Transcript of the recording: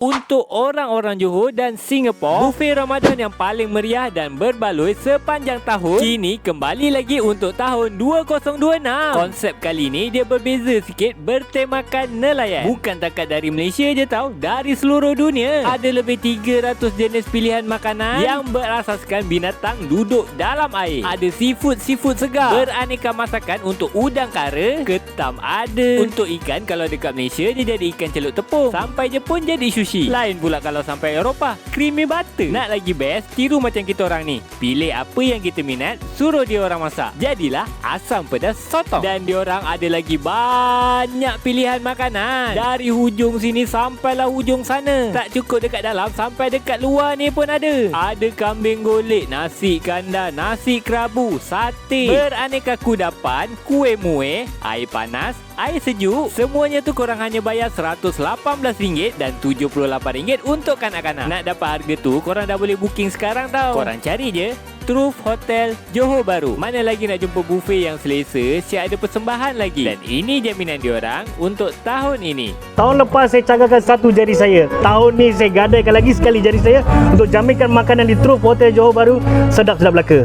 Untuk orang-orang Johor dan Singapura, bufet Ramadan yang paling meriah dan berbaloi sepanjang tahun kini kembali lagi untuk tahun 2026. Konsep kali ini dia berbeza sikit bertemakan nelayan. Bukan takat dari Malaysia je tau, dari seluruh dunia. Ada lebih 300 jenis pilihan makanan yang berasaskan binatang duduk dalam air. Ada seafood-seafood segar, beraneka masakan untuk udang kara, ketam ada. Untuk ikan kalau dekat Malaysia dia jadi ikan celup tepung. Sampai je pun jadi sushi. Lain pula kalau sampai Eropah, creamy butter. Nak lagi best, tiru macam kita orang ni. Pilih apa yang kita minat, suruh dia orang masak. Jadilah asam pedas sotong. Dan dia orang ada lagi banyak pilihan makanan. Dari hujung sini sampailah hujung sana. Tak cukup dekat dalam, sampai dekat luar ni pun ada. Ada kambing golek, nasi kandar, nasi kerabu, sate, beraneka kudapan, kuih muih, air panas, air sejuk. Semuanya tu korang hanya bayar RM118 dan RM78 untuk kanak-kanak. Nak dapat harga tu, korang dah boleh booking sekarang tau. Korang cari je Truth Hotel Johor Bahru. Mana lagi nak jumpa buffet yang selesa, siap ada persembahan lagi. Dan ini jaminan diorang untuk tahun ini. Tahun lepas saya canggarkan satu jari saya. Tahun ni saya gadaikan lagi sekali jari saya untuk jaminkan makanan di Truth Hotel Johor Bahru sedap-sedap belaka.